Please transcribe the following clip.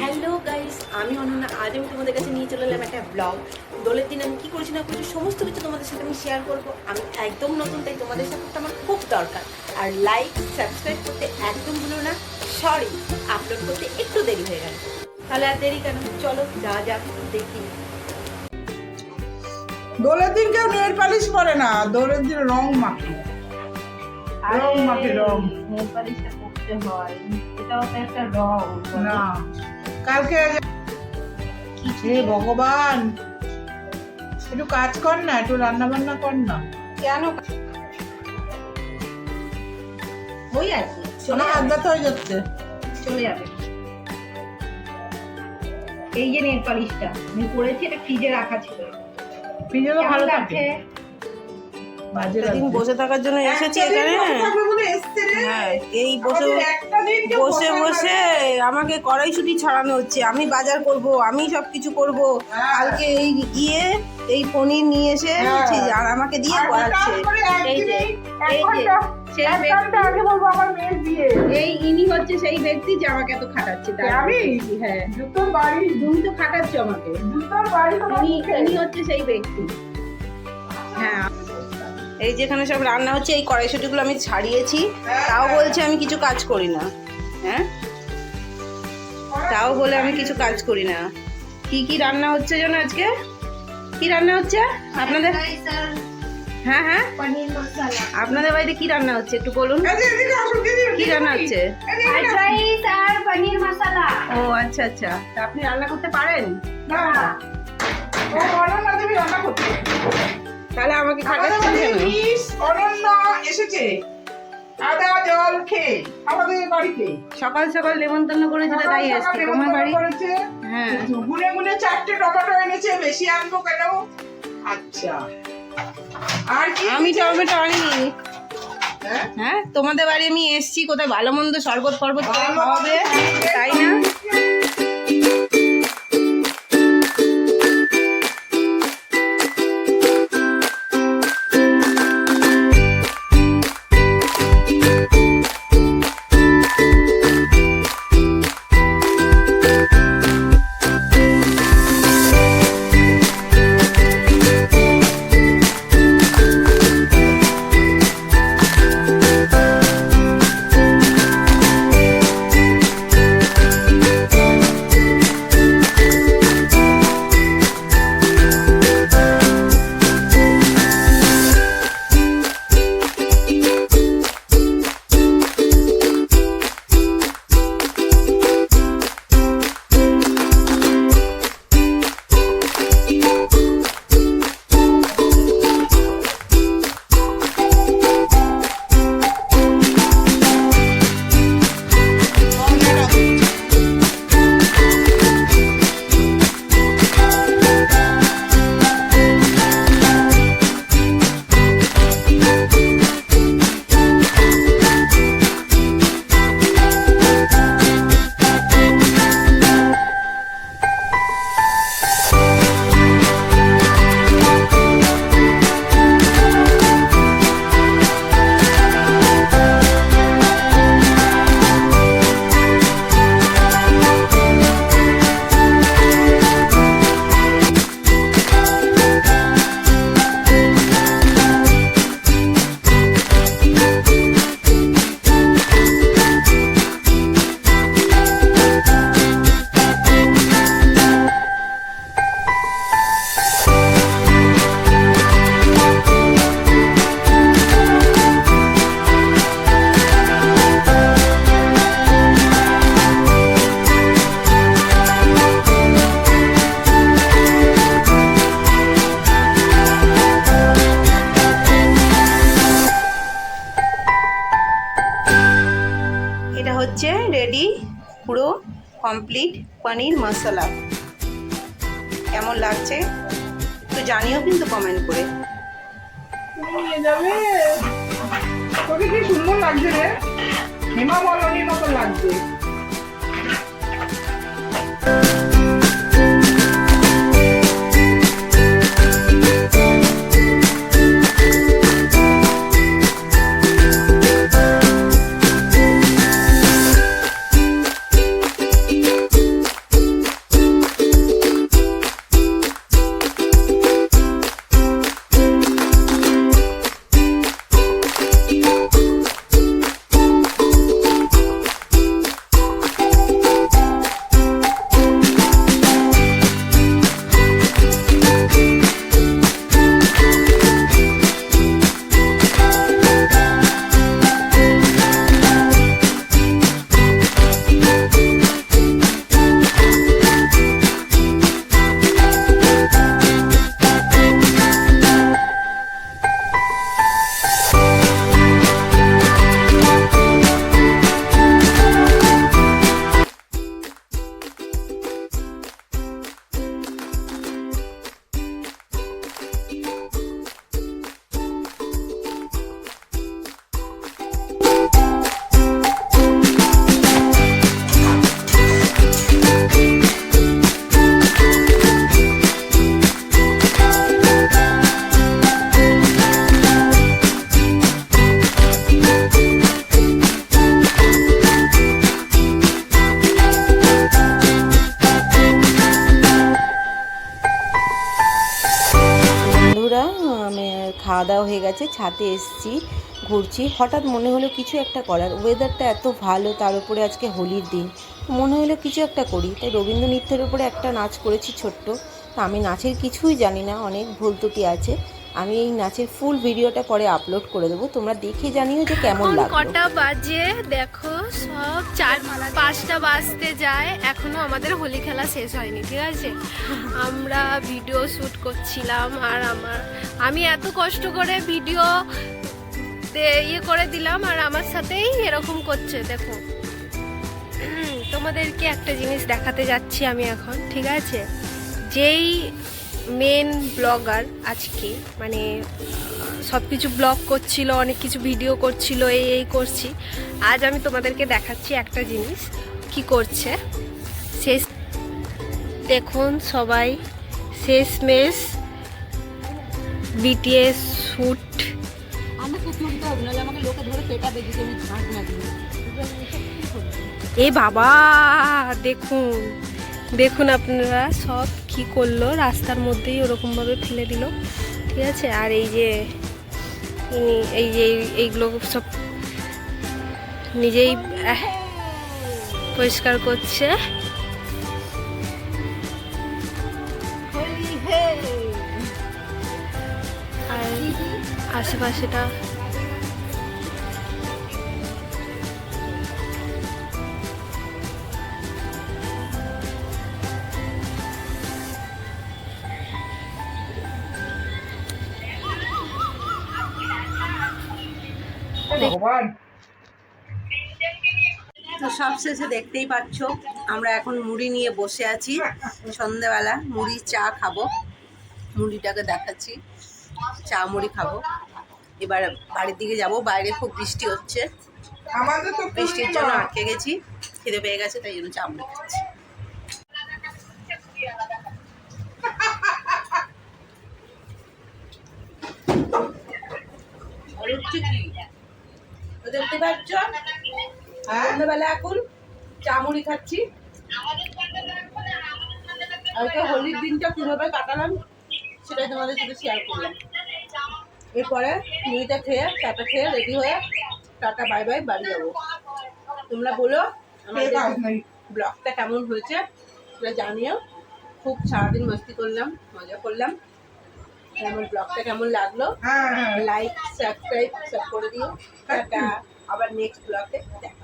Hello guys আমি অনন্যা আজ আমি তোমাদের কাছে নিয়ে চলে এলাম একটা ব্লগ দোলের দিন আমি কি করেছি না করেছি সমস্ত কিছু তোমাদের সাথে আমি শেয়ার করব। আমি একদম নতুন তাই তোমাদের সাথে আমার খুব দরকার। আর লাইক সাবস্ক্রাইব করতে একদম ভুলো না। সরি আপলোড করতে একটু দেরি হয়ে গেল। তাহলে আর দেরি কেন? চলো যা যা দেখি। দোলের দিন কেউ নেল পালিশ করে না দোলের দিন রং মাখে। রং মাখে রং। নেল পালিশটা করতে হয় এটাও তো একটা রং। না। কালকে হে ভগবান একটু কাজ কর না একটু রান্না বান্না কর না। কেন? ওই আর কি চলে আমার আড্ডা হয়ে যাচ্ছে। চলে যাবে। এই যে নেল পালিশটা আমি করেছি এটা ফ্রিজে রাখা ছিল। ফ্রিজে তো ভালো থাকে। দিন বসে থাকার জন্য এসেছি এখানে। হ্যাঁ এই বসে বসে বসে আমাকে কড়াইশুটি ছাড়ানো হচ্ছে আমি বাজার করব আমি সব কিছু করব হ্যাঁ। কালকে এই গিয়ে এই পনির নিয়ে এসে হ্যাঁ। আর আমাকে দিয়ে করে এই যে, এই যে, ঘন্টা- সেই এক ব্যক্তি- ঘণ্টা আগে বলব আমার মেয়ের বিয়ে। এই ইনি হচ্ছে সেই ব্যক্তি যে আমাকে এত খাটাচ্ছে আমি? হ্যাঁ জুতোর বাড়ি তুমি তো খাটাচ্ছ আমাকে জুতোর বাড়ি। ইনি হচ্ছে সেই ব্যক্তি হ্যাঁ এই যেখানে সব রান্না হচ্ছে এই কড়াইশুটিগুলো আমি ছাড়িয়েছি। হ্যাঁ, তাও হ্যাঁ। বলছে আমি কিছু কাজ করি না। হ্যাঁ? তাও বলে আমি কিছু কাজ করি না। কি কি রান্না হচ্ছে যেন আজকে? কি রান্না হচ্ছে? আপনাদের? হ্যাঁ হ্যাঁ? আপনাদের বাড়িতে কি রান্না হচ্ছে? একটু বলুন। কি রান্না হচ্ছে? ও আচ্ছা আচ্ছা। তা আপনি রান্না করতে পারেন? না, ও অনন্য দেবী রান্না করছে। তাহলে আমাকে অনন্য এসেছে। আদা জল খেয়ে। আমাদের বাড়িতে। সকাল সকাল নেমন্তন্ন করেছিল তাই আসছে তোমার বাড়ি। করেছে। হ্যাঁ। গুনে গুনে চারটে টমেটো এনেছে বেশি আনব কেন? আচ্ছা। আর কি আমি টমেটো আনিনি। হ্যাঁ? হ্যাঁ তোমাদের বাড়ি আমি এসছি কোথায় ভালো মন্দ শরবত ফরবত খাওয়াবে তাই না? কমপ্লিট পনির মশলা কেমন লাগছে? একটু জানিও কিন্তু কমেন্ট করে। সুন্দর লাগছে রে? হিমা লাগছে। খাওয়া দাওয়া হয়ে গেছে ছাতে এসছি, ঘুরছি। হঠাৎ মনে হলো কিছু একটা করার। ওয়েদারটা এত ভালো, তার উপরে আজকে হোলির দিন। মনে হলো কিছু একটা করি। তাই রবীন্দ্র নৃত্যের উপরে একটা নাচ করেছি ছোট্ট। তা আমি নাচের কিছুই জানি না, অনেক ভুল ত্রুটি আছে। আমি এই নাচের ফুল ভিডিওটা পরে আপলোড করে দেবো। তোমরা দেখে জানিও যে কেমন লাগল। কটা বাজে? দেখো সব চার পাঁচটা বাজতে যায়। এখনও আমাদের হোলি খেলা শেষ হয়নি ঠিক আছে? আমরা ভিডিও শ্যুট করছিলাম আর আমার আমি এত কষ্ট করে ভিডিও ইয়ে করে দিলাম আর আমার সাথেই এরকম করছে দেখো। তোমাদেরকে একটা জিনিস দেখাতে যাচ্ছি আমি এখন ঠিক আছে? যেই মেন ব্লগার আজকে। মানে সব কিছু ব্লগ করছিল অনেক কিছু ভিডিও করছিল এই এই করছি। আজ আমি তোমাদেরকে দেখাচ্ছি একটা জিনিস কি করছে। শেষ দেখুন সবাই শেষ মেশ বিটিএস শ্যুট এ বাবা দেখুন। দেখুন আপনারা সব কি করল, রাস্তার মধ্যেই ওরকমভাবে ফেলে দিল, ঠিক আছে? আর এই যে এই যে এই- এইগুলো সব নিজেই পরিষ্কার করছে। আর আশেপাশেটা তো সব শেষে দেখতেই পাচ্ছ আমরা এখন মুড়ি নিয়ে বসে আছি। সন্ধেবেলা মুড়ি চা খাব মুড়িটাকে দেখাচ্ছি। চা মুড়ি খাব। এবার বাড়ির দিকে যাব বাইরে খুব বৃষ্টি হচ্ছে। আমাদের তো বৃষ্টির জন্য আটকে গেছি খিদে পেয়ে গেছে তাই জন্য চা মুড়ি খাচ্ছি। কি? তো দেখতে পাচ্ছ সন্ধ্যাবেলা এখন চা মুড়ি খাচ্ছি। আজকে হোলির দিনটা কীভাবে কাটালাম সেটাই তোমাদের সাথে শেয়ার করলাম। এরপরে মুড়িটা খেয়ে চাটা খেয়ে রেডি হয়ে টাটা বাই বাই বাড়ি যাব। তোমরা বলো আমাদের ব্লগটা কেমন হয়েছে সেটা জানিও। খুব সারাদিন মস্তি করলাম মজা করলাম। আর আমার ব্লগটা কেমন লাগল? লাইক সাবস্ক্রাইব সব করে দিও। আবার নেক্সট ব্লগে দেখা